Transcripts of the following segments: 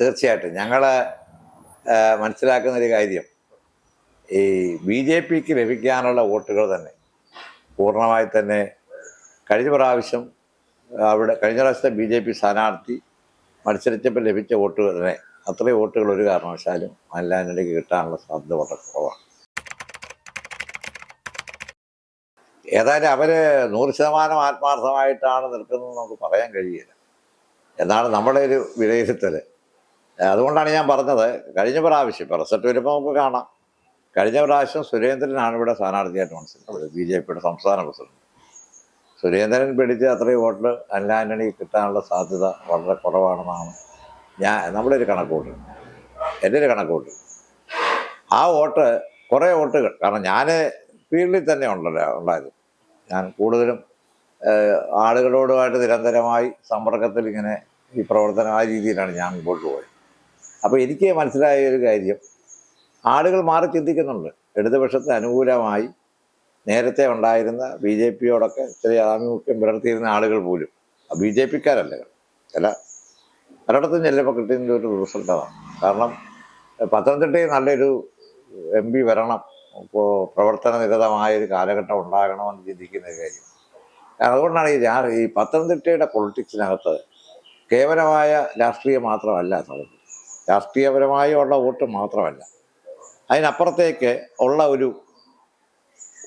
തീർച്ചയായിട്ടും. ഞങ്ങൾ മനസ്സിലാക്കുന്ന ഒരു കാര്യം. ഈ ബി ജെ പിക്ക് ലഭിക്കാനുള്ള വോട്ടുകൾ തന്നെ പൂർണമായി തന്നെ കഴിഞ്ഞ പ്രാവശ്യം അവിടെ കഴിഞ്ഞ പ്രാവശ്യത്തെ ബി ജെ പി സ്ഥാനാർത്ഥി മത്സരിച്ചപ്പോൾ ലഭിച്ച വോട്ടുകൾ തന്നെ അത്രയും വോട്ടുകൾ ഒരു കാരണവശാലും മല്ലാനിലേക്ക് കിട്ടാനുള്ള സാധ്യത വളരെ കുറവാണ്. ഏതായാലും അവർ നൂറ് ശതമാനം ആത്മാർത്ഥമായിട്ടാണ് നിൽക്കുന്നത് നമുക്ക് പറയാൻ കഴിയില്ല. എന്നാണ് നമ്മുടെ ഒരു വിലയിരുത്തൽ അതുകൊണ്ടാണ് ഞാൻ പറഞ്ഞത് കഴിഞ്ഞ പ്രാവശ്യം ഇപ്പോൾ റിസൾട്ട് വരുമ്പോൾ നമുക്ക് കാണാം. കഴിഞ്ഞ പ്രാവശ്യം സുരേന്ദ്രനാണ് ഇവിടെ സ്ഥാനാർത്ഥിയായിട്ട് മനസ്സിലായത് ബി ജെ പിയുടെ സംസ്ഥാന പ്രസിഡന്റ്. സുരേന്ദ്രൻ പിടിച്ച് അത്രയും വോട്ട് അല്ല ആന്റണി കിട്ടാനുള്ള സാധ്യത വളരെ കുറവാണെന്നാണ് ഞാൻ നമ്മുടെ ഒരു കണക്കൂട്ട് എന്റെ ഒരു കണക്കൂട്ട് ആ വോട്ട് കുറേ വോട്ടുകൾ കാരണം ഞാൻ ഫീൽഡിൽ തന്നെ ഉണ്ടല്ലോ ഉണ്ടായത്. ഞാൻ കൂടുതലും ആളുകളോടുമായിട്ട് നിരന്തരമായി സമ്പർക്കത്തിൽ ഇങ്ങനെ ഈ പ്രവർത്തനം ആ രീതിയിലാണ് ഞാൻ മുമ്പോട്ട് പോയത്. അപ്പോൾ എനിക്ക് മനസ്സിലായ ഒരു കാര്യം. ആളുകൾ മാറി ചിന്തിക്കുന്നുണ്ട്. ഇടതുപക്ഷത്തെ അനുകൂലമായി നേരത്തെ ഉണ്ടായിരുന്ന ബി ജെ പിയോടൊക്കെ ചെറിയ ആഭിമുഖ്യം പുലർത്തിയിരുന്ന ആളുകൾ പോലും. ബി ജെ പിക്കാരല്ല. ചില പലയിടത്തും ചെല്ലുമ്പോൾ കിട്ടുന്ന ഒരു റിസൾട്ടാണ്. കാരണം പത്തനംതിട്ടയിൽ നല്ലൊരു എം പി വരണം. ഇപ്പോൾ പ്രവർത്തന നിരതമായ ഒരു കാലഘട്ടം ഉണ്ടാകണമെന്ന് ചിന്തിക്കുന്ന ഒരു കാര്യം. അതുകൊണ്ടാണ് ഈ ഈ പത്തനംതിട്ടയുടെ പൊളിറ്റിക്സിനകത്ത് കേവലമായ രാഷ്ട്രീയം മാത്രമല്ല നടക്കുന്നത് രാഷ്ട്രീയപരമായി ഉള്ള വോട്ട് മാത്രമല്ല. അതിനപ്പുറത്തേക്ക് ഉള്ള ഒരു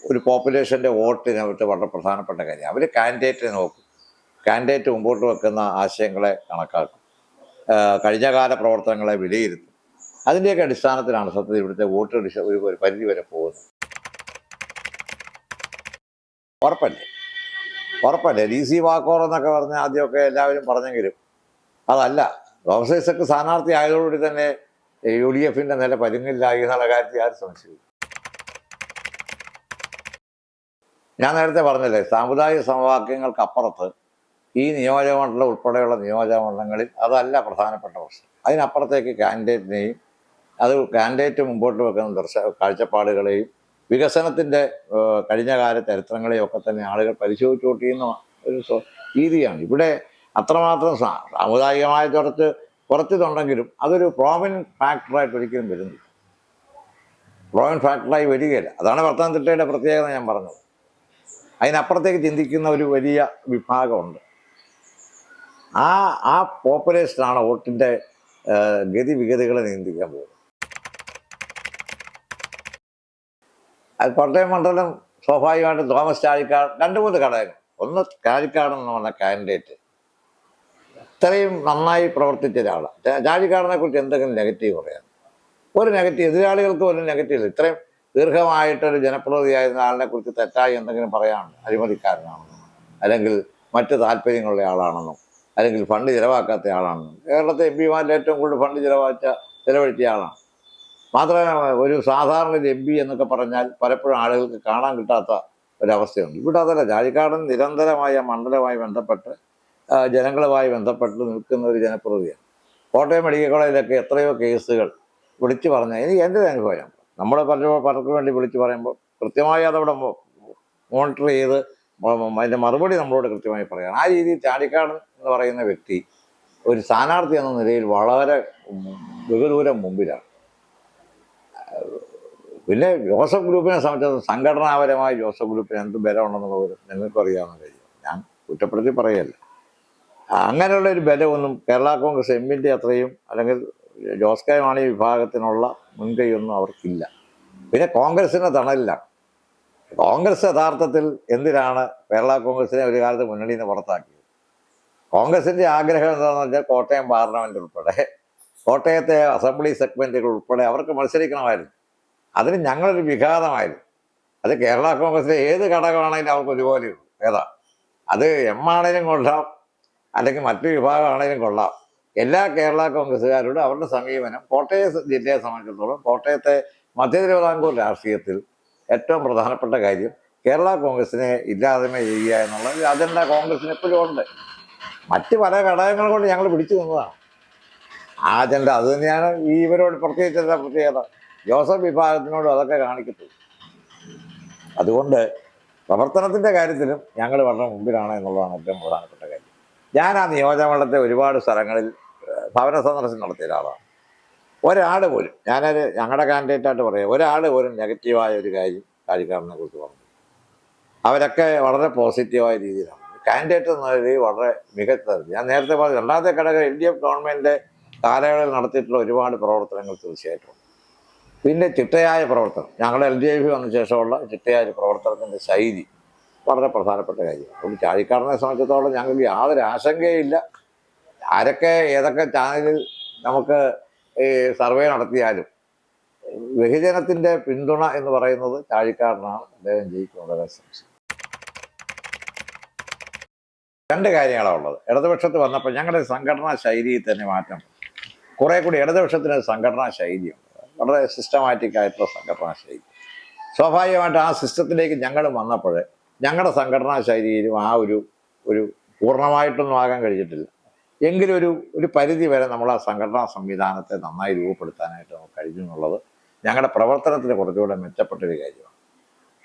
ഒരു പോപ്പുലേഷന്റെ വോട്ടിനകത്ത് വളരെ പ്രധാനപ്പെട്ട കാര്യം. അവർ കാൻഡിഡേറ്റിനെ നോക്കും. കാൻഡിഡേറ്റ് മുമ്പോട്ട് വെക്കുന്ന ആശയങ്ങളെ കണക്കാക്കും. കഴിഞ്ഞകാല കഴിഞ്ഞ കാല പ്രവർത്തനങ്ങളെ വിലയിരുത്തും. അതിന്റെയൊക്കെ അടിസ്ഥാനത്തിലാണ് സത്യത്തിൽ ഇവിടുത്തെ വോട്ട് ഒരു ഒരു പരിധി വരെ പോകുന്നത്. ഉറപ്പല്ലേ? ഉറപ്പല്ലേ? ഡി സി വാക്കോർ എന്നൊക്കെ പറഞ്ഞ് ആദ്യമൊക്കെ എല്ലാവരും പറഞ്ഞെങ്കിലും അതല്ല. തോമസ് ഐസക്ക് സ്ഥാനാർത്ഥി ആയതോടുകൂടി തന്നെ യു ഡി എഫിന്റെ നില പരുങ്ങില്ലായി എന്നുള്ള കാര്യത്തിൽ ആരും സംശയിക്കും ഞാൻ നേരത്തെ പറഞ്ഞല്ലേ സാമുദായിക സമവാക്യങ്ങൾക്ക് അപ്പുറത്ത് ഈ നിയോജകമണ്ഡലം ഉൾപ്പെടെയുള്ള നിയോജകമണ്ഡലങ്ങളിൽ അതല്ല പ്രധാനപ്പെട്ട പ്രശ്നം. അതിനപ്പുറത്തേക്ക് കാൻഡിഡേറ്റിനെയും അത് കാൻഡിഡേറ്റ് മുമ്പോട്ട് വെക്കുന്ന ദർശ കാഴ്ചപ്പാടുകളെയും വികസനത്തിന്റെ കഴിഞ്ഞകാല കഴിഞ്ഞ കാല ചരിത്രങ്ങളെയും ഒക്കെ തന്നെ ആളുകൾ പരിശോധിച്ചു വോട്ട് ഒരു രീതിയാണ്. ഇവിടെ അത്രമാത്രം സാമുദായികമായ കുറച്ച് കുറച്ചിതുണ്ടെങ്കിലും അതൊരു പ്രോമിൻ ഫാക്ടറായിട്ട് ഒരിക്കലും വരുന്നില്ല. പ്രോമിൻ ഫാക്ടറായി വരികയില്ല. അതാണ് പത്തനംതിട്ടയുടെ പ്രത്യേകത ഞാൻ പറഞ്ഞത്. അതിനപ്പുറത്തേക്ക് ചിന്തിക്കുന്ന ഒരു വലിയ വിഭാഗമുണ്ട്. ആ ആ പോപ്പുലേഷനാണ് വോട്ടിന്റെ ഗതിവിഗതികളെ നിയന്ത്രിക്കാൻ പോകുന്നത്. അത് കോട്ടയം മണ്ഡലം സ്വാഭാവികമായിട്ടും തോമസ് ചാഴിക്കാട് രണ്ട് മൂന്ന് ഘടകങ്ങൾ. ഒന്ന് ചാഴിക്കാടെന്ന് പറഞ്ഞ കാൻഡിഡേറ്റ് ഇത്രയും നന്നായി പ്രവർത്തിച്ച ഒരാളാണ് ജാതിക്കാരനെ കുറിച്ച് എന്തെങ്കിലും നെഗറ്റീവ് പറയാം ഒരു നെഗറ്റീവ് എതിരാളികൾക്ക് ഒരു നെഗറ്റീവ് ഇത്രയും ദീർഘമായിട്ടൊരു ജനപ്രതിനിധിയായിരുന്ന ആളിനെ കുറിച്ച് തെറ്റായി എന്തെങ്കിലും പറയാനുണ്ട് അഴിമതിക്കാരനാണെന്നും അല്ലെങ്കിൽ മറ്റ് താല്പര്യങ്ങളുള്ള ആളാണെന്നും അല്ലെങ്കിൽ ഫണ്ട് ചിലവാക്കാത്ത ആളാണെന്നും. കേരളത്തെ എം പിമാരിൽ ഏറ്റവും കൂടുതൽ ഫണ്ട് ചിലവാച്ച ചിലവഴിച്ച ആളാണ്. മാത്രമല്ല ഒരു സാധാരണ ഒരു എം പി എന്നൊക്കെ പറഞ്ഞാൽ പലപ്പോഴും ആളുകൾക്ക് കാണാൻ കിട്ടാത്ത ഒരവസ്ഥയുണ്ട്. ഇവിടെ അതല്ല ജാതിക്കാടൻ നിരന്തരമായ മണ്ഡലവുമായി ബന്ധപ്പെട്ട് ആ, ജനങ്ങളുമായി ബന്ധപ്പെട്ട് നിൽക്കുന്ന ഒരു ജനപ്രതിയാണ് കോട്ടയം മെഡിക്കൽ കോളേജിലൊക്കെ എത്രയോ കേസുകൾ വിളിച്ചു പറഞ്ഞ എനിക്ക് എന്റെ അനുഭവം നമ്മൾ പലരും പലർക്കും വേണ്ടി വിളിച്ചു പറയുമ്പോൾ കൃത്യമായി അതവിടെ മോണിറ്റർ ചെയ്ത് അതിന്റെ മറുപടി നമ്മളോട് കൃത്യമായി പറയണം ആ രീതിയിൽ ചാടിക്കാടൻ എന്ന് പറയുന്ന വ്യക്തി ഒരു സ്ഥാനാർത്ഥി എന്ന നിലയിൽ വളരെ ബഹുദൂരം മുമ്പിലാണ്. പിന്നെ ജോസഫ് ഗ്രൂപ്പിനെ സംബന്ധിച്ച് സംഘടനാപരമായി ജോസഫ് ഗ്രൂപ്പിന് എന്ത് ബലമുണ്ടെന്നുള്ളത് നിങ്ങൾക്കറിയാവുന്ന കാര്യം. ഞാൻ കുറ്റപ്പെടുത്തി പറയല്ല. അങ്ങനെയുള്ള ഒരു ബലമൊന്നും കേരള കോൺഗ്രസ് എമ്മിന്റെ അത്രയും അല്ലെങ്കിൽ ജോസ് കെ മാണി വിഭാഗത്തിനുള്ള മുൻകൈയൊന്നും അവർക്കില്ല. പിന്നെ കോൺഗ്രസിന്റെ തണലില്ല. കോൺഗ്രസ് യഥാർത്ഥത്തിൽ എന്തിനാണ് കേരള കോൺഗ്രസിനെ ഒരു കാലത്ത് മുന്നണിയിൽ നിന്ന് പുറത്താക്കിയത്? കോൺഗ്രസിന്റെ ആഗ്രഹം എന്താണെന്ന് വെച്ചാൽ കോട്ടയം പാർലമെന്റ് ഉൾപ്പെടെ കോട്ടയത്തെ അസംബ്ലി സെഗ്മെന്റുകൾ ഉൾപ്പെടെ അവർക്ക് മത്സരിക്കണമായിരുന്നു. അതിന് ഞങ്ങളൊരു വിഘാതമായിരുന്നു. അത് കേരള കോൺഗ്രസിലെ ഏത് ഘടകമാണെങ്കിലും അവർക്ക് ഒരുപോലെയുള്ളൂ. ഏതാ? അത് എം ആണെങ്കിലും കൊള്ളാം അല്ലെങ്കിൽ മറ്റു വിഭാഗമാണെങ്കിലും കൊള്ളാം. എല്ലാ കേരള കോൺഗ്രസ്സുകാരോടും അവരുടെ സമീപനം കോട്ടയം ജില്ലയെ സംബന്ധിച്ചിടത്തോളം കോട്ടയത്തെ മധ്യ തിരുവിതാംകൂർ രാഷ്ട്രീയത്തിൽ ഏറ്റവും പ്രധാനപ്പെട്ട കാര്യം കേരള കോൺഗ്രസിനെ ഇല്ലായ്മ ചെയ്യുക എന്നുള്ളത് അജണ്ട കോൺഗ്രസിന് എപ്പോഴും ഉണ്ട്. മറ്റ് പല ഘടകങ്ങൾ കൊണ്ട് ഞങ്ങൾ പിടിച്ചു നിന്നതാണ്. ആ അജണ്ട അത് തന്നെയാണ് ഈ ഇവരോട് പ്രത്യേകിച്ച് എന്താ പ്രത്യേകത? ജോസഫ് വിഭാഗത്തിനോടും അതൊക്കെ കാണിക്കത്തുള്ളൂ. അതുകൊണ്ട് പ്രവർത്തനത്തിന്റെ കാര്യത്തിലും ഞങ്ങൾ വളരെ മുമ്പിലാണ് എന്നുള്ളതാണ് ഏറ്റവും പ്രധാനപ്പെട്ട കാര്യം. ഞാൻ ആ നിയോജകമണ്ഡലത്തെ ഒരുപാട് സ്ഥലങ്ങളിൽ ഭവന സന്ദർശനം നടത്തിയ ഒരാളാണ്. ഒരാൾ പോലും ഞാനൊരു ഞങ്ങളുടെ കാൻഡിഡേറ്റായിട്ട് പറയാം ഒരാൾ പോലും നെഗറ്റീവായ ഒരു കാര്യം കാര്യക്കാരനെ കുറിച്ച് പറഞ്ഞു അവരൊക്കെ വളരെ പോസിറ്റീവായ രീതിയിലാണ്. കാൻഡിഡേറ്റ് എന്ന രീതി വളരെ മികച്ച ഞാൻ നേരത്തെ പറഞ്ഞു രണ്ടാമത്തെ ഘടകം എൽ ഡി എഫ് ഗവൺമെന്റ് കാലയളവിൽ നടത്തിയിട്ടുള്ള ഒരുപാട് പ്രവർത്തനങ്ങൾ തീർച്ചയായിട്ടും. പിന്നെ ചിട്ടയായ പ്രവർത്തനം ഞങ്ങൾ എൽ ഡി എഫ് വന്ന ശേഷമുള്ള ചിട്ടയായ പ്രവർത്തനത്തിന്റെ ശൈലി വളരെ പ്രധാനപ്പെട്ട കാര്യമാണ് അതുകൊണ്ട് ചാഴിക്കാരനെ സംബന്ധിച്ചിടത്തോളം ഞങ്ങൾക്ക് യാതൊരു ആശങ്കയില്ല. ആരൊക്കെ ഏതൊക്കെ ചാനലിൽ നമുക്ക് ഈ സർവേ നടത്തിയാലും ബഹുജനത്തിന്റെ പിന്തുണ എന്ന് പറയുന്നത് ചാഴിക്കാരനാണ്. അദ്ദേഹം ജയിക്കുന്നത് സംശയം രണ്ട് കാര്യങ്ങളാണ് ഉള്ളത്. ഇടതുപക്ഷത്ത് വന്നപ്പോൾ ഞങ്ങളുടെ സംഘടനാ ശൈലിയിൽ തന്നെ മാറ്റം. കുറേ കൂടി ഇടതുപക്ഷത്തിന് സംഘടനാ ശൈലിയുണ്ട്. വളരെ സിസ്റ്റമാറ്റിക് ആയിട്ടുള്ള സംഘടനാ ശൈലി. സ്വാഭാവികമായിട്ട് ആ സിസ്റ്റത്തിലേക്ക് ഞങ്ങൾ വന്നപ്പോൾ ഞങ്ങളുടെ സംഘടനാ ശൈലിയിലും ആ ഒരു ഒരു പൂർണമായിട്ടൊന്നും ആകാൻ കഴിഞ്ഞിട്ടില്ല. എങ്കിലും ഒരു ഒരു പരിധി വരെ നമ്മൾ ആ സംഘടനാ സംവിധാനത്തെ നന്നായി രൂപപ്പെടുത്താനായിട്ട് നമുക്ക് കഴിഞ്ഞു എന്നുള്ളത് ഞങ്ങളുടെ പ്രവർത്തനത്തിന് കുറച്ചുകൂടെ മെച്ചപ്പെട്ടൊരു കാര്യമാണ്.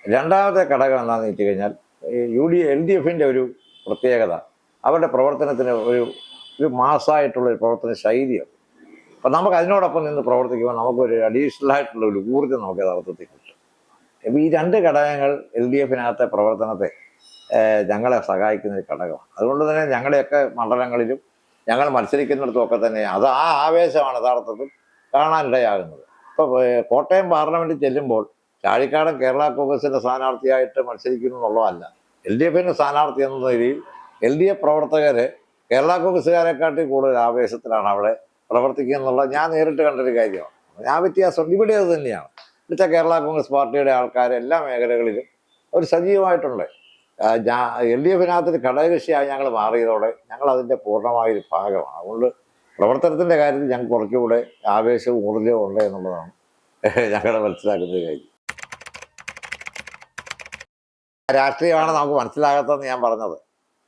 രണ്ടാമത്തെ ഘടകം എന്താണെന്ന് വെച്ച് കഴിഞ്ഞാൽ യു ഡി എൽ ഡി എഫിന്റെ ഒരു പ്രത്യേകത അവരുടെ പ്രവർത്തനത്തിന് ഒരു ഒരു മാസമായിട്ടുള്ള ഒരു പ്രവർത്തന ശൈലിയാണ്. അപ്പം നമുക്ക് അതിനോടൊപ്പം നിന്ന് പ്രവർത്തിക്കുമ്പോൾ നമുക്കൊരു അഡീഷണൽ ആയിട്ടുള്ള ഒരു ഊർജം നമുക്ക് യഥാർത്ഥത്തിൽ കിട്ടും. ഈ രണ്ട് ഘടകങ്ങൾ എൽ ഡി എഫിനകത്തെ പ്രവർത്തനത്തെ ഞങ്ങളെ സഹായിക്കുന്ന ഒരു ഘടകമാണ്. അതുകൊണ്ട് തന്നെ ഞങ്ങളെയൊക്കെ മണ്ഡലങ്ങളിലും ഞങ്ങൾ മത്സരിക്കുന്നിടത്തുമൊക്കെ തന്നെ അത് ആ ആവേശമാണ് യഥാർത്ഥത്തിൽ കാണാനിടയാകുന്നത്. ഇപ്പോൾ കോട്ടയം പാർലമെന്റിൽ ചെല്ലുമ്പോൾ ചാഴിക്കാടൻ കേരള കോൺഗ്രസിന്റെ സ്ഥാനാർത്ഥിയായിട്ട് മത്സരിക്കുന്നു എന്നുള്ളതല്ല. എൽ ഡി എഫിന്റെ സ്ഥാനാർത്ഥി എന്ന നിലയിൽ എൽ ഡി എഫ് പ്രവർത്തകർ കേരള കോൺഗ്രസ്സുകാരെക്കാട്ടി കൂടുതൽ ആവേശത്തിലാണ് അവിടെ പ്രവർത്തിക്കുക എന്നുള്ളത് ഞാൻ നേരിട്ട് കണ്ടൊരു കാര്യമാണ്. ആ വ്യത്യാസം ഇവിടെ അത് തന്നെയാണ്. ഇവിടുത്തെ കേരള കോൺഗ്രസ് പാർട്ടിയുടെ ആൾക്കാർ എല്ലാ മേഖലകളിലും അവർ സജീവമായിട്ടുണ്ട്. എൽ ഡി എഫിനകത്ത് ഘടകകക്ഷിയായി ഞങ്ങൾ മാറിയതോടെ ഞങ്ങൾ അതിന്റെ പൂർണമായൊരു ഭാഗമാണ്. അതുകൊണ്ട് പ്രവർത്തനത്തിന്റെ കാര്യത്തിൽ ഞങ്ങൾക്ക് കുറച്ചുകൂടെ ആവേശവും ഊർജവും ഉണ്ട് എന്നുള്ളതാണ് ഞങ്ങളുടെ മനസ്സിലാക്കുന്ന കാര്യം. രാഷ്ട്രീയമാണ് നമുക്ക് മനസ്സിലാകാത്തതെന്ന് ഞാൻ പറഞ്ഞത്.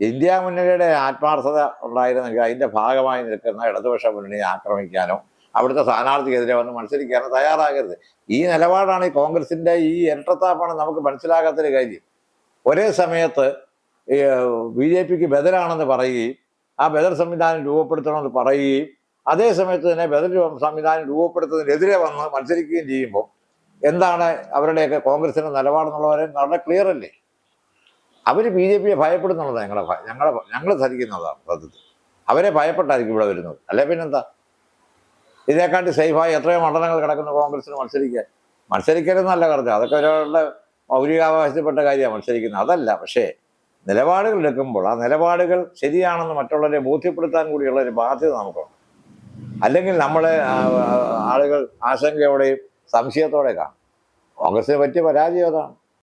ഇന്ത്യ മുന്നണിയുടെ ആത്മാർത്ഥത ഉണ്ടായിരുന്നെങ്കിൽ അതിന്റെ ഭാഗമായി നിൽക്കുന്ന ഇടതുപക്ഷ മുന്നണിയെ ആക്രമിക്കാനോ അവിടുത്തെ സ്ഥാനാർത്ഥിക്കെതിരെ വന്ന് മത്സരിക്കാൻ തയ്യാറാകരുത്. ഈ നിലപാടാണ് ഈ കോൺഗ്രസിന്റെ ഈ ഇരട്ടത്താപ്പാണ് നമുക്ക് മനസ്സിലാകാത്തൊരു കാര്യം. ഒരേ സമയത്ത് ബി ജെ പിക്ക് ബദലാണെന്ന് പറയുകയും ആ ബദൽ സംവിധാനം രൂപപ്പെടുത്തണമെന്ന് പറയുകയും അതേ സമയത്ത് തന്നെ ബദൽ സംവിധാനം രൂപപ്പെടുത്തുന്നതിനെതിരെ വന്ന് മത്സരിക്കുകയും ചെയ്യുമ്പോൾ എന്താണ് അവരുടെയൊക്കെ കോൺഗ്രസിന്റെ നിലപാടെന്നുള്ളവരെ വളരെ ക്ലിയർ അല്ലേ അവർ ബി ജെ പിയെ ഭയപ്പെടുന്നുള്ളതാണ് ഞങ്ങളെ ഞങ്ങളെ ഞങ്ങൾ ധരിക്കുന്നതാണ് സത്യത്തിൽ. അവരെ ഭയപ്പെട്ടായിരിക്കും ഇവിടെ വരുന്നത്. അല്ലെ പിന്നെന്താ? ഇതിനെക്കാട്ടി സേഫായി എത്രയോ മണ്ഡലങ്ങൾ കിടക്കുന്ന കോൺഗ്രസിന് മത്സരിക്കാൻ. മത്സരിക്കരുതെന്നല്ല കറക്റ്റ് അതൊക്കെ ഒരാളുടെ മൗലികാവകാശപ്പെട്ട കാര്യമാണ് മത്സരിക്കുന്നത്. അതല്ല പക്ഷേ നിലപാടുകൾ എടുക്കുമ്പോൾ ആ നിലപാടുകൾ ശരിയാണെന്ന് മറ്റുള്ളവരെ ബോധ്യപ്പെടുത്താൻ കൂടിയുള്ള ഒരു ബാധ്യത നമുക്കുണ്ട്. അല്ലെങ്കിൽ നമ്മളെ ആളുകൾ ആശങ്കയോടെയും സംശയത്തോടെ കാണും. കോൺഗ്രസിന് പറ്റിയ പരാജയം അതാണ്.